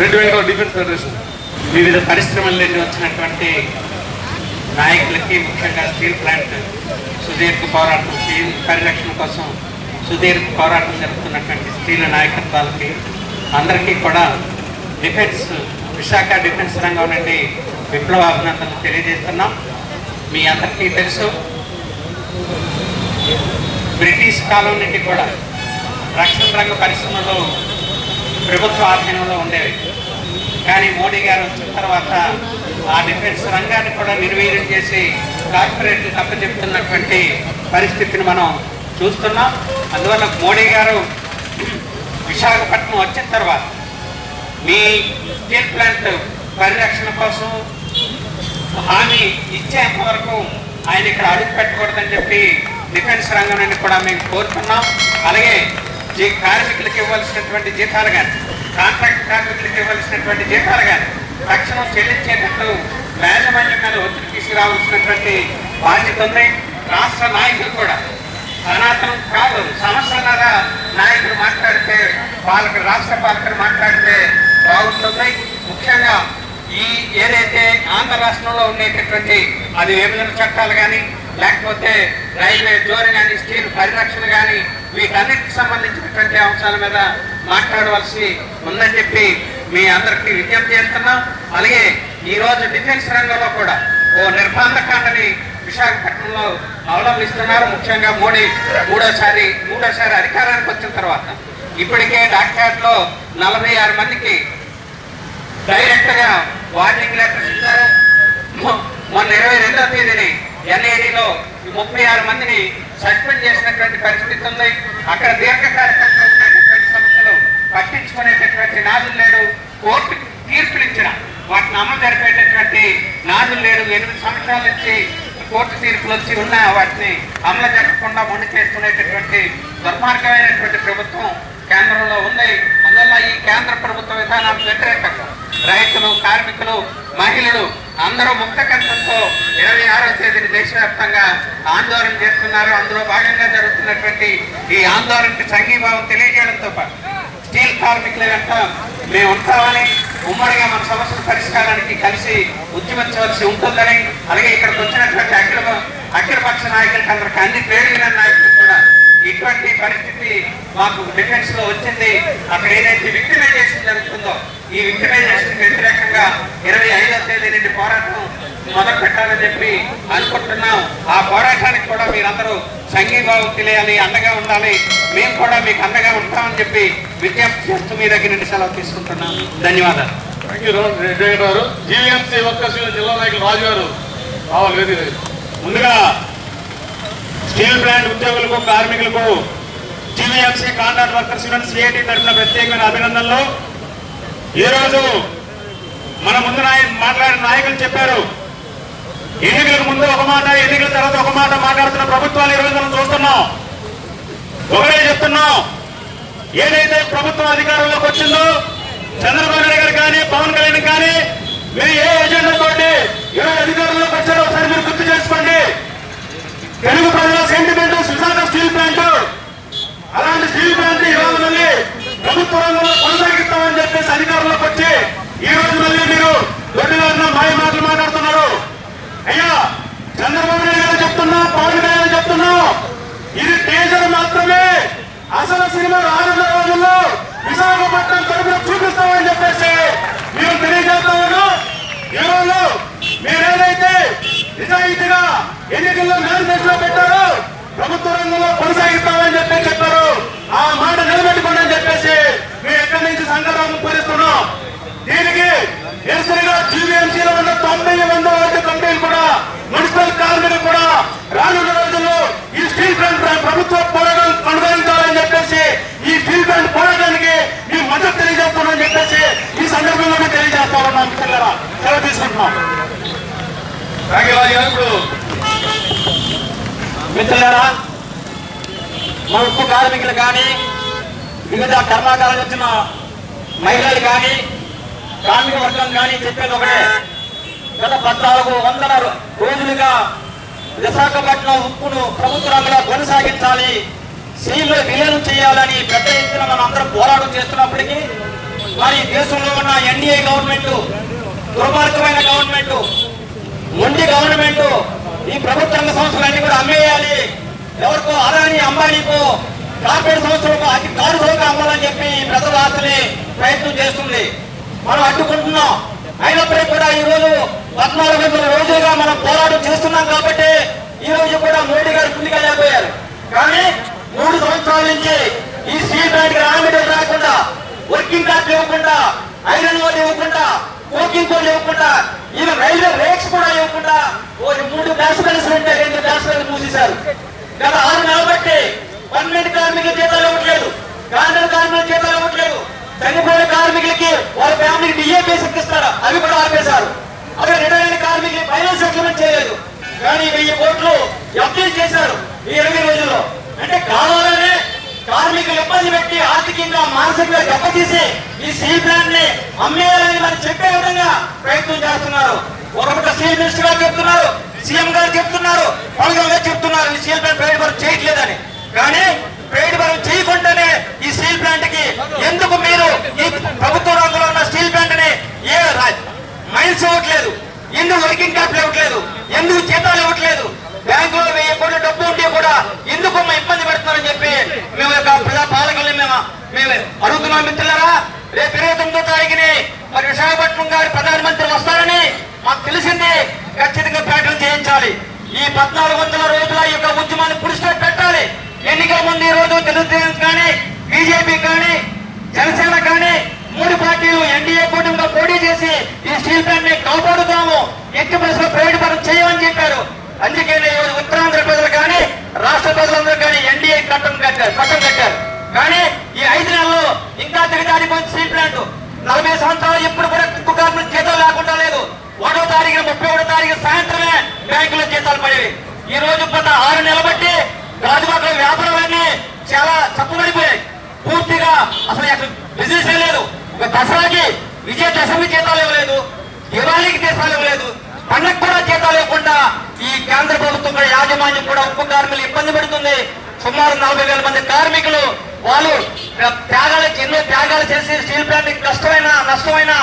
రెండు Venkatarao defence federation. వివిధ పరిశ్రమల నుండి వచ్చినటువంటి నాయకులకి ముఖ్యంగా స్టీల్ ప్లాంట్ సుదీర్ఘ పోరాటం స్టీల్ పరిరక్షణ కోసం సుదీర్ఘ పోరాటం జరుగుతున్నటువంటి స్టీల్ నాయకత్వాలకి అందరికీ కూడా డిఫెన్స్ విశాఖ డిఫెన్స్ రంగం నుండి విప్లవ అభినందనలు తెలియజేస్తున్నాం. మీ అందరికీ తెలుసు బ్రిటిష్ కాలం నుండి కూడా రక్షణ రంగ పరిశ్రమలు ప్రభుత్వ ఆధీనంలో ఉండేవి. కానీ మోడీ గారు వచ్చిన తర్వాత ఆ డిఫెన్స్ రంగాన్ని కూడా నిర్వీర్యం చేసి కార్పొరేట్లు తప్పచెప్తున్నటువంటి పరిస్థితిని మనం చూస్తున్నాం. అందువల్ల మోడీ గారు విశాఖపట్నం వచ్చిన తర్వాత మీ స్టీల్ ప్లాంట్ పరిరక్షణ కోసం హామీ ఇచ్చేంత వరకు ఆయన ఇక్కడ అడుగు పెట్టకూడదని చెప్పి డిఫెన్స్ రంగం నుండి కూడా మేము కోరుతున్నాం. అలాగే జీ కార్మికులకు ఇవ్వాల్సినటువంటి జీతాలు కానీ కాంట్రాక్ట్ కార్మికులకు ఇవ్వాల్సినటువంటి జీతాలు కానీ తక్షణం చెల్లించేటట్లు యాజమాన్యం మీద ఒత్తిడి తీసుకురావాల్సినటువంటి బాధ్యత ఉంది. రాష్ట్ర నాయకులు కూడా. సనాతనం కాదు సంవత్సరాల నాయకులు మాట్లాడితే పాలకులు రాష్ట్ర పాలకులు మాట్లాడితే బాగుంటుంది. ముఖ్యంగా ఈ ఏదైతే ఆంధ్ర రాష్ట్రంలో ఉండేటటువంటి అది విభజన చట్టాలు కానీ లేకపోతే రైల్వే జోన్ కానీ స్టీల్ పరిరక్షణ కానీ వీటన్నిటికి సంబంధించినటువంటి అంశాల మీద మాట్లాడవలసి ఉందని చెప్పి మీ అందరికీ విజ్ఞప్తి చేస్తున్నాం. అలాగే ఈ రోజు డిఫెన్స్ రంగంలో కూడా ఓ నిర్బంధకాండని విశాఖపట్నంలో అవలంబిస్తున్నారు ముఖ్యంగా మోడీ మూడోసారి మూడోసారి అధికారానికి వచ్చిన తర్వాత. ఇప్పటికే డాక్టర్లో నలభై ఆరు మందికి డైరెక్ట్గా వార్నింగ్ లెటర్స్ ఇచ్చారు. మొన్న ఇరవై రెండో తేదీని ఎన్ఐడిలో ముప్పై ఆరు మందిని సస్పెండ్ చేసినటువంటి పరిస్థితి ఉంది. అక్కడ దీర్ఘ ఉన్నటువంటి సమస్యలు పట్టించుకునేటటువంటి నాదులు లేడు కోర్టు తీర్పులు ఇచ్చిన వాటిని అమలు జరిపేటటువంటి నాదులు లేడు ఎనిమిది సంవత్సరాల నుంచి కోర్టు తీర్పులు వచ్చి ఉన్న వాటిని అమలు జరగకుండా మొండి చేసుకునేటటువంటి దుర్మార్గమైనటువంటి ప్రభుత్వం కేంద్రంలో ఉంది. అందువల్ల ఈ కేంద్ర ప్రభుత్వ విధానాలకు వ్యతిరేకంగా రైతులు కార్మికులు మహిళలు అందరూ ముక్త కంఠంతో ఇరవై ఆరో తేదీని దేశవ్యాప్తంగా ఆందోళన చేస్తున్నారు. అందులో భాగంగా జరుగుతున్నటువంటి ఈ ఆందోళనకి సంఘీభావం తెలియజేయడంతో పాటు స్టీల్ కార్మికుల వెంట మేము ఉంటామని ఉమ్మడిగా మన సమస్యల పరిష్కారానికి కలిసి ఉద్యమించవలసి ఉంటుందని అలాగే ఇక్కడికి వచ్చినటువంటి అఖిల అఖిలపక్ష నాయకులకు అందరికి అన్ని ట్రేడ్ నాయకులు కూడా ఇటువంటి పరిస్థితి మాకు డిఫెన్స్లో వచ్చింది. అక్కడ ఏదైతే విక్టిమైజేషన్ జరుగుతుందో ఈ విక్టిమైజేషన్ వ్యతిరేకంగా ఇరవై ఐదవ తేదీ నుండి పోరాటం మొదలు పెట్టాలని చెప్పి అనుకుంటున్నాం. ఆ పోరాటానికి కూడా మీరందరూ సంఘీభావం తెలియాలి అండగా ఉండాలి. మేము కూడా మీకు అండగా ఉంటామని చెప్పి విజ్ఞప్తి చేస్తూ మీ దగ్గర నుండి సెలవు తీసుకుంటున్నాం. ధన్యవాదాలు. జీవీఎంసీ యూనియన్ జిల్లా నాయకులు రాజు గారు రావాలి ముందుగా స్టీల్ ప్లాంట్ ఉద్యోగులకు కార్మికులకు GVMC contract workers union CIT తరఫున ప్రత్యేకమైన అభినందనలు. ఈరోజు మన ముందు మాట్లాడిన నాయకులు చెప్పారు. ఎన్నికలకు ముందు ఒక మాట ఎన్నికల తర్వాత ఒక మాట మాట్లాడుతున్న ప్రభుత్వాలు ఈరోజు మనం చూస్తున్నాం. ఒకటే చెప్తున్నాం. ఏదైతే ప్రభుత్వం అధికారంలోకి వచ్చిందో చంద్రబాబు నాయుడు గారు కానీ పవన్ కళ్యాణ్ కానీ మీరు ఏ ఎజెండా తోటి ఈరోజు అధికారంలోకి వచ్చారో ఒకసారి మీరు గుర్తు చేసుకోండి తెలుగు ప్రజల సెంటిమెంట్ విశాఖ స్టీల్ ప్లాంట్ అలాంటి స్టీల్ ప్లాంట్ ఈ రోజు మళ్ళీ ప్రభుత్వ రంగంలో కొనసాగిస్తామని చెప్పేసి అధికారంలోకి వచ్చి ఈ రోజు మళ్ళీ మీరు దొడ్డిగా మాయ మాటలు మాట్లాడుతున్నారు అయ్యా చంద్రబాబు నాయుడు గారు చెప్తున్నా పవన్ కళ్యాణ్ గారు చెప్తున్నా ఇది టీజర్ మాత్రమే అసలు సినిమా రానున్న రోజుల్లో విశాఖపట్నం తరపున చూపిస్తామని చెప్పేసి మేము తెలియజేస్తా ఉన్నాం ఈ రోజు మీరేదైతే నిజాయితీగా ఎన్నికల్లో మేనిఫెస్టో పెట్టారో ప్రభుత్వ రంగంలో కొనసాగిస్తామని చెప్పి చెప్పారు ఆ మాట నిలబెట్టుకోండి అని చెప్పేసి మేము ఎక్కడి నుంచి సంఘటన పూరిస్తున్నాం. దీనికి నిరసనగా జీవీఎంసీలో ఉన్న తొంభై వంద వరకు కంపెనీలు కూడా మున్సిపల్ కార్మికులు కూడా రానున్న రోజుల్లో ఈ స్టీల్ ప్లాంట్ ప్ర- ప్రభుత్వ పోరాటం కొనసాగించాలని చెప్పేసి ఈ స్టీల్ ప్లాంట్ పోరాటానికి మేము మద్దతు తెలియజేస్తామని చెప్పేసి ఈ సందర్భంగా మేము తెలియజేస్తా ఉన్నాం. మిత్రులారా సెలవు తీసుకుంటున్నాం. మిత్రులారా మన ఉప్పు కార్మికులు కానీ వివిధ కర్మాగారాలకు వచ్చిన మహిళలు కానీ కార్మిక వర్గం కానీ చెప్పేది ఒకటే. గత పద్నాలుగు వందల రోజులుగా విశాఖపట్నం ఉప్పును ప్రభుత్వ రంగంలో కొనసాగించాలి. సీల్లో విలీనం చేయాలని పెద్ద ఎత్తున మనం అందరం పోరాటం చేస్తున్నప్పటికీ మరి దేశంలో ఉన్న ఎన్డీఏ గవర్నమెంట్ దుర్మార్గమైన గవర్నమెంట్ మొండి గవర్నమెంట్ ఈ ప్రభుత్వ రంగ సంస్థలన్నీ కూడా అమ్మేయాలి. ఎవరికో అదాని అంబానీకో కార్పొరేట్ సంస్థలకు అతి కారు సోగా అమ్మాలని చెప్పి ప్రజల ఆస్తిని ప్రయత్నం చేస్తుంది. మనం అడ్డుకుంటున్నాం. అయినప్పటికీ కూడా ఈ రోజు పద్నాలుగు వందల రోజులుగా మనం పోరాటం చేస్తున్నాం కాబట్టి ఈ రోజు కూడా మోడీ గారు ముందుకెళ్ళకపోయారు కానీ మూడు సంవత్సరాల నుంచి ఈ స్టీల్ ప్లాంట్కి రాకుండా వర్కింగ్ కార్డు ఇవ్వకుండా ఐరన్ వాళ్ళు ఇవ్వకుండా కోకింగ్ కోళ్ళు ఇవ్వకుండా ఈయన రైల్వే రేక్స్ కూడా ఇవ్వకుండా మూడు బ్యాస్ కలిసి ఉంటే రెండు బ్యాస్ కలిసి మూసేశారు. గత ఆరు నెలలు బట్టి పన్నెండు కార్మికుల జీతాలు ఇవ్వట్లేదు కాంట్రాక్ట్ కార్మికుల జీతాలు ఇవ్వట్లేదు చనిపోయిన కార్మికులకి వాళ్ళ ఫ్యామిలీకి డిఏ బేసిక్ ఇస్తారు అవి కూడా ఆపేశారు. అదే రిటైర్ అయిన కార్మికులకి ఫైనాన్స్ సెటిల్మెంట్ చేయలేదు. కానీ వెయ్యి కోట్లు అప్పీల్ చేశారు ఈ ఇరవై రోజుల్లో. అంటే కావాలనే కార్మికులు ఇబ్బంది పెట్టి ఆర్థికంగా మానసికంగా దెబ్బతీసి ఈ స్టీల్ ప్లాంట్ని అమ్మేయాలని మనం చెప్పే విధంగా ప్రయత్నం చేస్తున్నారు. ఒక పక్క స్టీల్ మినిస్టర్ గారు చెప్తున్నారు సీఎం గారు చెప్తున్నారు పలుగా చెప్తున్నారు ఈ స్టీల్ ప్లాంట్ ప్రైవేట్ పరం చేయట్లేదని. కానీ పేడి పరం చేయకుండానే ఈ స్టీల్ ప్లాంట్కి ఎందుకు మీరు ఈ ప్రభుత్వ రంగంలో ఉన్న స్టీల్ ప్లాంట్ని ఏ మైన్స్ ఇవ్వట్లేదు ఎందుకు వర్కింగ్ క్యాపిటల్ ఇవ్వట్లేదు ఎందుకు జీతాలు ఇవ్వట్లేదు. బ్యాంకులో వెయ్యి కోట్ల డబ్బు ఉంటే కూడా ఎందుకు మా ఇబ్బంది పెడుతున్నారని చెప్పి మేము యొక్క ప్రజా పాలకుల్ని మేము మేము అడుగుతున్నాం మిత్రులరా. రేపు ఇరవై తొమ్మిదో తారీఖుని మరి విశాఖపట్నం గారి ప్రధానమంత్రి వస్తారని మాకు తెలిసింది. ఖచ్చితంగా ప్రకటన చేయించాలి. ఈ పద్నాలుగు వందల రోజుల యొక్క ఉద్యమాన్ని పురుషులు ఎన్నికల ముందు ఈ రోజు తెలుగుదేశం కానీ బీజేపీ కానీ జనసేన కానీ మూడు పార్టీలు ఎన్డీఏ కూటమిగా పోటీ చేసి ఈ స్టీల్ ప్లాంట్ని కాపాడుతాము. ఎట్టి పరిస్థితుల్లో ప్రైవేట్ పరం చేయమని చెప్పారు. అందుకే ఈ ఉత్తరాంధ్ర ప్రజలు కానీ రాష్ట్ర ప్రజలందరూ కానీ ఎన్డీఏ కట్టం కట్టారు కట్టం కట్టారు. కానీ ఈ ఐదు నెలల్లో ఇంకా దిగజారిపోయింది స్టీల్ ప్లాంట్. నలభై సంవత్సరాలు ఎప్పుడు కూడా కుక్కు జీతాలు లేకుండా లేదు. ఒకటో తారీఖున ముప్పై ఒకటో తారీఖు సాయంత్రమే బ్యాంకులో జీతాలు పడేవి. ఈ రోజు గత ఆరు నెలలు అసలు అక్కడ బిజినెస్ లేదు. దసరాకి దసరాకి విజయదశమి జీతాలు ఇవ్వలేదు. దివాళీకి జీతాలు ఇవ్వలేదు. పండగ కూడా జీతాలు ఇవ్వకుండా ఈ కేంద్ర ప్రభుత్వం కూడా యాజమాన్యం కూడా ఉప్పు కార్మికులు ఇబ్బంది పెడుతుంది. సుమారు నలభై వేల మంది కార్మికులు వాళ్ళు త్యాగాలు ఎన్నో త్యాగాలు చేసి స్టీల్ ప్లాంట్ కష్టమైన నష్టమైన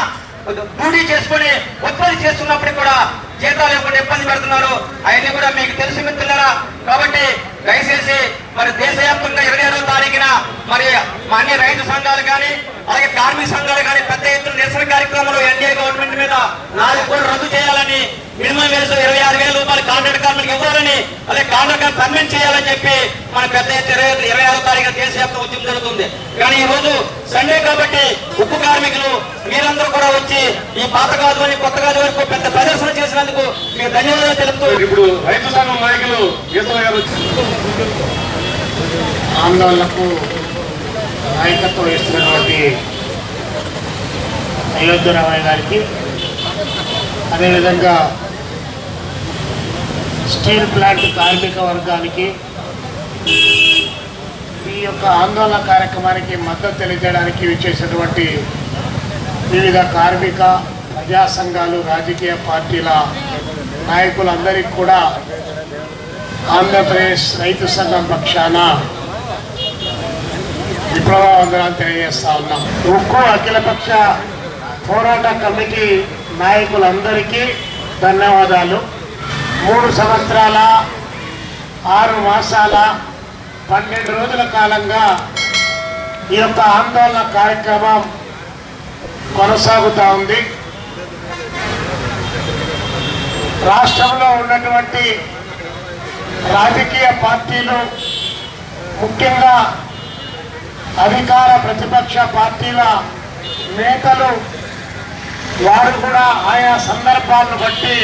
డ్యూటీ చేసుకుని ఉత్పత్తి చేస్తున్నప్పటికీ కూడా జీతాలు ఇవ్వకుండా ఇబ్బంది పెడుతున్నారు. అవన్నీ కూడా మీకు తెలిసి మిత్రులారా. కాబట్టి దయచేసి మరి దేశవ్యాప్తంగా ఇరవై ఆరో తారీఖున మరి మా అన్ని రైతు సంఘాలు కానీ అలాగే కార్మిక సంఘాలు కానీ పెద్ద ఎత్తున నిరసన కార్యక్రమంలో ఎన్డీఏ గవర్నమెంట్ మీద నాలుగు కోట్లు రద్దు చేయాలని మినిమం వేసు ఇరవై ఆరు వేల రూపాయలు కాంట్రాక్ట్ కార్మికులకు ఇవ్వాలని అలాగే కాంట్రాక్ట్ పర్మనెంట్ చేయాలని చెప్పి మన పెద్ద ఎత్తున ఇరవై ఇరవై ఆరో తారీఖు దేశవ్యాప్త ఉద్యమం జరుగుతుంది. కానీ ఈ రోజు సండే కాబట్టి ఉప్పు కార్మికులు మీరందరూ కూడా వచ్చి ఈ పాత కాదు అని కొత్త కాదు వరకు పెద్ద ప్రదర్శన చేసినందుకు మీకు ధన్యవాదాలు తెలుపుతూ ఇప్పుడు రైతు సంఘం నాయకులు ఆందోళనకు నాయకత్వం వహిస్తున్నటువంటి అయోధ్య రామయ్య గారికి. అదేవిధంగా స్టీల్ ప్లాంట్ కార్మిక వర్గానికి ఈ యొక్క ఆందోళన కార్యక్రమానికి మద్దతు తెలియజేయడానికి విచ్చేసినటువంటి వివిధ కార్మిక ప్రజా సంఘాలు రాజకీయ పార్టీల నాయకులందరికీ కూడా ఆంధ్రప్రదేశ్ రైతు సంఘం పక్షాన విప్లవ వందనాలు తెలియజేస్తా ఉన్నాం. ఉక్కు అఖిలపక్ష పోరాట కమిటీ నాయకులందరికీ ధన్యవాదాలు. మూడు సంవత్సరాల ఆరు మాసాల పన్నెండు రోజుల కాలంగా ఈ యొక్క ఆందోళన కార్యక్రమం కొనసాగుతూ ఉంది. రాష్ట్రంలో ఉన్నటువంటి రాజకీయ పార్టీలు ముఖ్యంగా అధికార ప్రతిపక్ష పార్టీల నేతలు వారు కూడా ఆయా సందర్భాలను బట్టి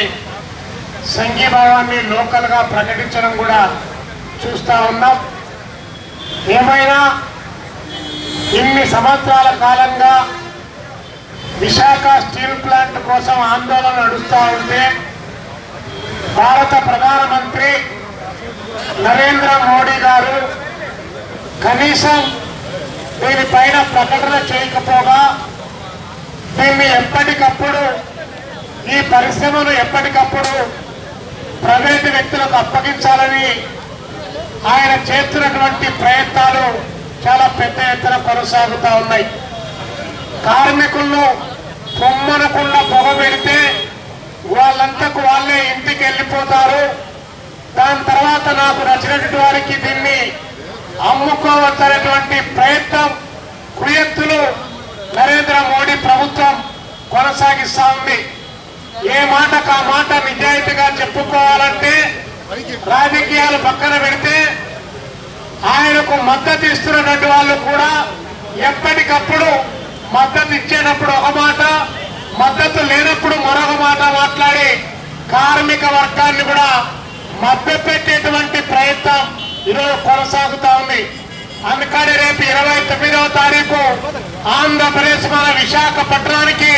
సంఘీభావాన్ని లోకల్గా ప్రకటించడం కూడా చూస్తూ ఉన్నాం. ఏమైనా ఇన్ని సంవత్సరాల కాలంగా విశాఖ స్టీల్ ప్లాంట్ కోసం ఆందోళన నడుస్తూ ఉంటే భారత ప్రధానమంత్రి నరేంద్ర మోడీ గారు కనీసం దీనిపైన ప్రకటన చేయకపోగా దీన్ని ఎప్పటికప్పుడు ఈ పరిశ్రమను ఎప్పటికప్పుడు ప్రైవేటు వ్యక్తులకు అప్పగించాలని ఆయన చేస్తున్నటువంటి ప్రయత్నాలు చాలా పెద్ద ఎత్తున కొనసాగుతూ ఉన్నాయి. కార్మికులను పొమ్మనకుండా పొగ పెడితే వాళ్ళంతకు వాళ్ళే ఇంటికి వెళ్ళిపోతారు. దాని తర్వాత నాకు నచ్చినటువంటి వారికి దీన్ని అమ్ముకోవచ్చనేటువంటి ప్రయత్నం కుయత్తులు నరేంద్ర మోడీ ప్రభుత్వం కొనసాగిస్తా ఉంది. ఏ మాటకు ఆ మాట నిజాయితీగా చెప్పుకోవాలంటే రాజకీయాలు పక్కన పెడితే ఆయనకు మద్దతు ఇస్తున్నటువంటి వాళ్ళు కూడా ఎప్పటికప్పుడు మద్దతు ఇచ్చేటప్పుడు ఒక మాట మద్దతు లేనప్పుడు మరొక మాట మాట్లాడి కార్మిక వర్గాన్ని కూడా మభ్యపెట్టేటువంటి ప్రయత్నం ఈరోజు కొనసాగుతా ఉంది. అందుకని రేపు ఇరవై తొమ్మిదవ తారీఖు ఆంధ్రప్రదేశ్ మన విశాఖపట్నానికి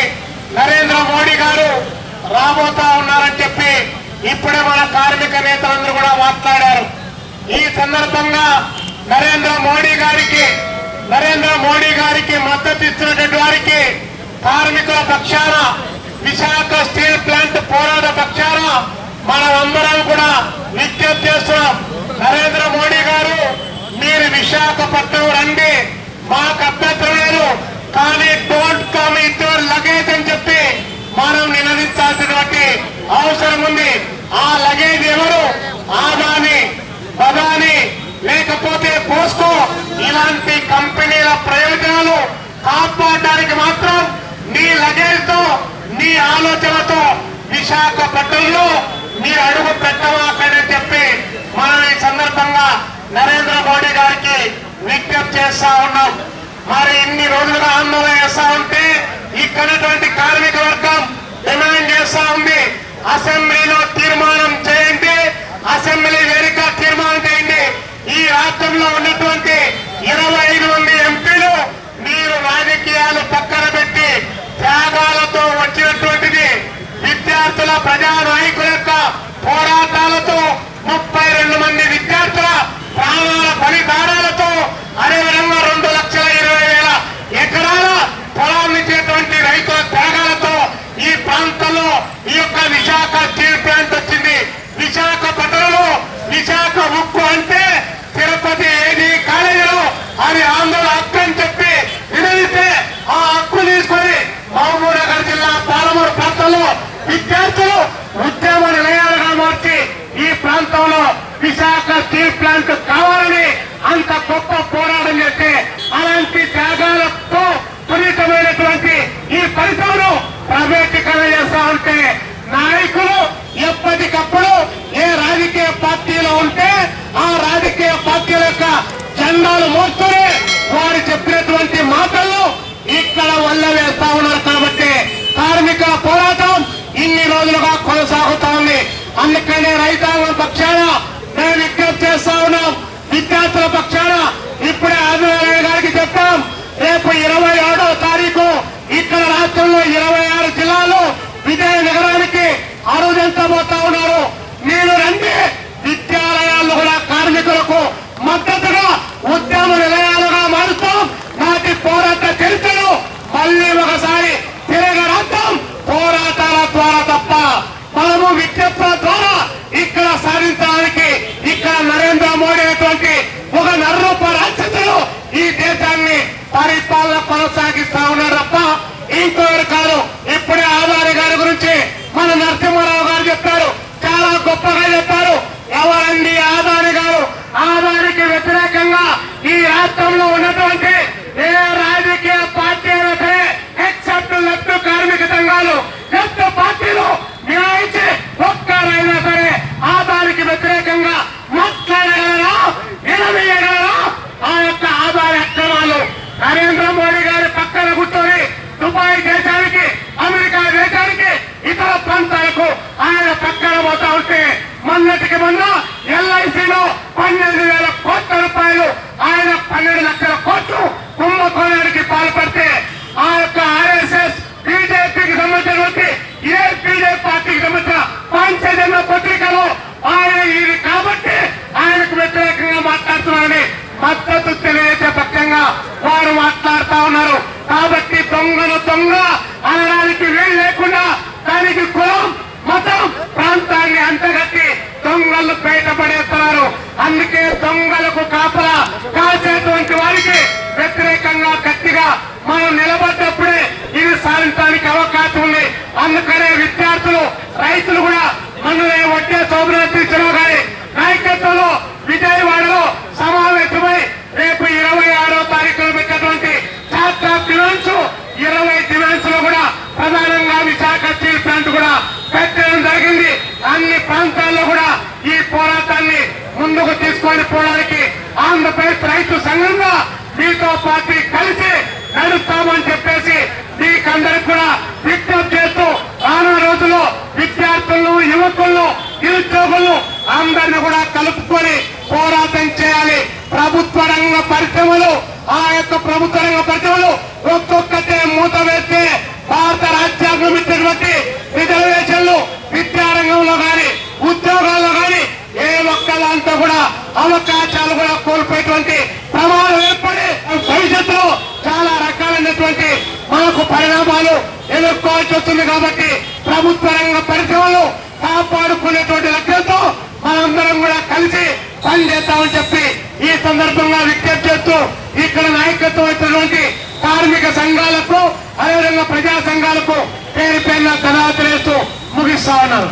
నరేంద్ర మోడీ గారు రాబోతా ఉన్నారని చెప్పి ఇప్పుడే మన కార్మిక నేతలందరూ కూడా మాట్లాడారు. ఈ సందర్భంగా నరేంద్ర మోడీ గారికి నరేంద్ర మోడీ గారికి మద్దతు ఇస్తున్నటువంటి వారికి కార్మికుల పక్షాన విశాఖ స్టీల్ ప్లాంట్ పోరాట పక్షాన మనమందరం కూడా విజ్ఞప్తి చేస్తున్నాం. నరేంద్ర మోడీ గారు మీరు విశాఖపట్నం రండి. మాకు అభ్యంతరం లేదు. కానీ డోంట్ కమ్ ఇద్దరు లగేజ్ అని చెప్పి మనం నిలదించాల్సినటువంటి అవసరం ఉంది. ఆ లగేజ్ ఎవరు? ఆదాని బదాని లేకపోతే పోస్కో. ఇలాంటి కంపెనీల ప్రయోజనాలు కాపాడడానికి మాత్రం నీ లగేజ్తో నీ ఆలోచనతో విశాఖపట్నంలో మీరు అడుగు పెట్టమాకని చెప్పి మనం ఈ సందర్భంగా నరేంద్ర మోడీ గారికి విజ్ఞప్తి చేస్తా ఉన్నాం. మరి ఇన్ని రోజులుగా ఆందోళన చేస్తా ఉంటే ఇక్కడటువంటి కార్మిక వర్గం డిమాండ్ చేస్తా ఉంది. అసెంబ్లీలో తీర్మానం చేయండి అసెంబ్లీ వేదిక తీర్మానం చేయండి ఈ రాష్ట్రంలో ఉన్నటువంటి ఇరవై ఐదు మంది ఎంపీలు మీరు రాజకీయాలు పక్కన పెట్టి త్యాగాలతో వచ్చినటువంటిది విద్యార్థుల ప్రజా నాయకుల యొక్క పోరాటాలతో ముప్పై రెండు మంది విద్యార్థుల ప్రాణాల బలిదానాలతో అదేవిధంగా రెండు లక్షల ఇరవై వేల ఎకరాల పొలాన్నిచ్చేటువంటి రైతుల త్యాగాలతో ఈ ప్రాంతంలో ఈ యొక్క విశాఖ స్టీల్ ప్లాంట్ వచ్చింది విశాఖపట్నంలో విశాఖ ఉక్కు అంటే తిరుపతి ఏది కాలేజీలో అని ఆందోళన హక్కు అని చెప్పి నిలదీస్తే ఆ హక్కు తీసుకొని మహబూబ్ నగర్ జిల్లా పాలమూరు ప్రాంతంలో విద్యార్థులు ఉద్యమ నిలయాలుగా మార్చి ఈ ప్రాంతంలో విశాఖ స్టీల్ ప్లాంట్ కావాలని అంత గొప్ప పోరాటం చేస్తే అలాంటి త్యాగాలతో పునీతమైనటువంటి ఈ పరిశ్రమను ప్రైవేటీకరణ చేస్తా ఉంటే నాయకులు ఎప్పటికప్పుడు పార్టీలో ఉంటే ఆ రాజకీయ పార్టీల యొక్క జెండాలు మోస్తూనే వారు చెప్పినటువంటి మాటలు ఇక్కడ వల్ల వేస్తా ఉన్నారు. కాబట్టి కార్మికుల పోరాటం ఇన్ని రోజులుగా కొనసాగుతా ఉంది. అందుకనే రైతాంగం పక్షాన మేము విజ్ఞప్తి చేస్తా ఉన్నాం. విద్యార్థుల పక్షాన ఇప్పుడే ఆదినారాయణ గారికి చెప్తాం. రేపు ఇరవై ఆడో తారీఖు ఇక్కడ రాష్ట్రంలో ఇరవై ఆరు జిల్లాలు విజయనగరానికి అరుదించబోతా ఉన్నారు. మీరు రండి. కార్మికులకు మద్దతుగా ఉద్యమ నిలయాలుగా మారుస్తాం నాటి పోరాట చరిత్రను మళ్ళీ ఒకసారి తిరగరాద్దాం పోరాటాల ద్వారా తప్ప మనము విజ్ఞప్తుల ద్వారా ఇక్కడ సాధించడానికి ఇక్కడ నరేంద్ర మోడీ అటువంటి ఒక నర్రూప రాక్షసుడు ఈ దేశాన్ని పరిపాలన కొనసాగిస్తా ఉన్నారు తప్ప ఇంకోరు కాదు ఇప్పుడే ఆదాని గారి గురించి మన నరసింహారావు గారు చెప్పారు చాలా గొప్పగా చెప్పారు ఎవరండి ఆదాని గారు ఆదానికి వ్యతిరేకంగా ఈ రాష్ట్రంలో ఉన్నటువంటి ఏ రాజకీయ పార్టీ అయినా సరే ఎక్సెప్ట్ లెఫ్ట్ కార్మిక సంఘాలు లెఫ్ట్ పార్టీలు మినాయించి ఒక్కరైనా సరే ఆదానికి వ్యతిరేకంగా మాట్లాడగలరా నిలవేయగలరా ఆ యొక్క ఆదాయ అక్రమాలు నరేంద్ర మోడీ గారి పక్కన కూర్చొని దుబాయ్ దేశానికి అమెరికా దేశానికి ఇతర ప్రాంతాలకు ఆయన పక్కన పోతా ఉంటే మొన్నటికి మొన్న ఎల్ఐసిలో పన్నెండు వేల కోట్ల రూపాయలు ఆయన పన్నెండు లక్షల కోట్లు కుంభకోణానికి పాల్పడితే ఆ యొక్క ఆర్ఎస్ఎస్ బీజేపీకి సంబంధించినటువంటి ఏ బీజేపీ పార్టీకి సంబంధించిన పంచజన్మ పత్రికలో ఆయన ఇది కాబట్టి ఆయనకు వ్యతిరేకంగా మాట్లాడుతున్నారని మద్దతు తెలియజేసే పక్షంగా వారు మాట్లాడుతా ఉన్నారు కాబట్టి దొంగను దొంగ అనడానికి వీలు లేకుండా దానికి కులం మతం ప్రాంతాన్ని అంటగట్టి దొంగలు బయటపడేస్తున్నారు అందుకే దొంగలకు కాపలా కాల్చేటువంటి వారికి వ్యతిరేకంగా మనం నిలబడ్డప్పుడే ఇది సాధించడానికి అవకాశం ఉంది. అందుకనే విద్యార్థులు రైతులు కూడా మనల్ని వడ్డే సోమనాథీశ్వరరావు గారి నాయకత్వంలో విజయవాడలో సమావేశమై రేపు ఇరవై ఆరో తారీఖున పెట్టినటువంటి ఛాత్ర డిమాండ్స్ ఇరవై డిమాండ్స్లో కూడా ప్రధానంగా విశాఖ స్టీల్ ప్లాంట్ కూడా పెట్టడం జరిగింది. అన్ని ప్రాంతాల్లో కూడా ఈ పోరాటాన్ని ముందుకు తీసుకొని పోవడానికి ఆంధ్రప్రదేశ్ రైతు సంఘంగా మీతో పార్టీ కలిసి నడుస్తామని చెప్పేసి మీకందరికి కూడా విజ్ఞప్తి చేస్తూ రాను రోజుల్లో విద్యార్థులను యువకులను నిరుద్యోగులను అందరిని కూడా కలుపుకొని పోరాటం చేయాలి. ప్రభుత్వ రంగ పరిశ్రమలు ఆ యొక్క ప్రభుత్వ రంగ పరిశ్రమలు ఒక్కొక్కటే మూత వేస్తే భారత రాజ్యాంగం ఇచ్చినటువంటి రిజర్వేషన్లు విద్యారంగంలో గాని ఉద్యోగాల్లో గాని ఏ ఒక్కదాంతో కూడా అవకాశాలు కూడా కోల్పోయేటువంటి ప్రమాదం ఏర్పడి భవిష్యత్తులో చాలా రకాలైనటువంటి మనకు పరిణామాలు ఎదుర్కోవాల్సి వస్తుంది కాబట్టి ప్రభుత్వ రంగ పరిశ్రమలు కాపాడుకునేటువంటి లక్ష్యంతో మనందరం కూడా కలిసి పనిచేస్తామని చెప్పి ఈ సందర్భంగా విజ్ఞప్తి చేస్తూ ఇక్కడ నాయకత్వం వచ్చినటువంటి కార్మిక సంఘాలకు అదేవిధంగా ప్రజా సంఘాలకు పేరు పేరున ధనాలు తెలియస్తూ ముగిస్తా ఉన్నారు